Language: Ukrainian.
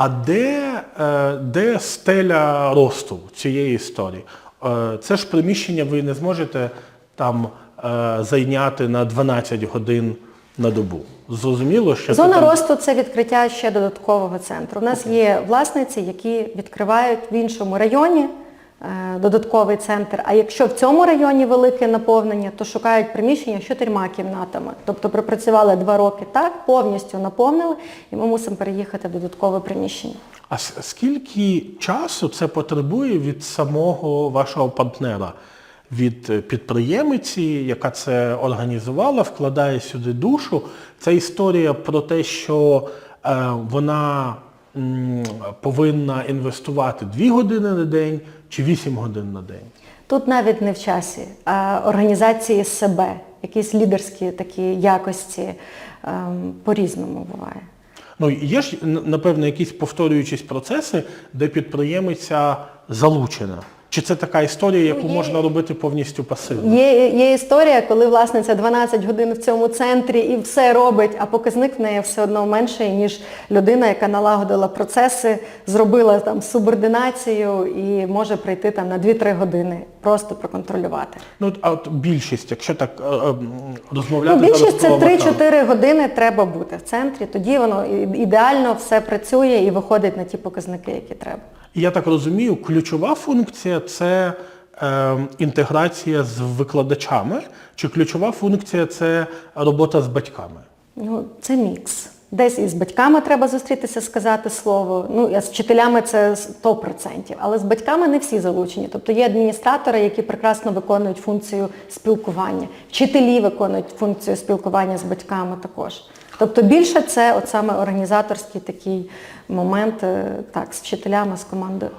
А де, е, де стеля росту цієї історії? Е, Це ж приміщення ви не зможете там е, зайняти на 12 годин на добу. Зрозуміло, що це Зона там- росту це відкриття ще додаткового центру. У нас є власниці, які відкривають в іншому районі додатковий центр. А якщо в цьому районі велике наповнення, то шукають приміщення з чотирма кімнатами. Тобто пропрацювали два роки так, повністю наповнили, і ми мусимо переїхати в додаткове приміщення. А скільки часу це потребує від самого вашого партнера? Від е, підприємиці, яка це організувала, вкладає сюди душу. Це історія про те, що е, вона повинна інвестувати 2 години на день чи 8 годин на день. Тут навіть не в часі, а організації себе, якісь лідерські такі якості ем, по-різному буває. Ну, є ж, напевно, якісь повторюючісь процеси, де підприємиця залучена. Чи це така історія, яку Ну, є- можна робити повністю пасивно? Є, є історія, коли власниця 12 годин в цьому центрі і все робить, а показник в неї все одно менший, ніж людина, яка налагодила процеси, зробила там субординацію і може прийти там на 2-3 години, просто проконтролювати. Ну, а от більшість, якщо так е, е, Ну, розмовляти більшість зараз це 3-4 години треба бути в центрі, тоді воно ідеально все працює і виходить на ті показники, які треба. І Я так розумію, ключова функція це е, інтеграція з викладачами, чи ключова функція це робота з батьками? Ну, це мікс. Десь із батьками треба зустрітися, сказати слово. Ну, а з вчителями це 100%. Але з батьками не всі залучені. Тобто є адміністратори, які прекрасно виконують функцію спілкування. Вчителі виконують функцію спілкування з батьками також. Тобто більше це от саме організаторський такий момент, е, так, з вчителями, з командою.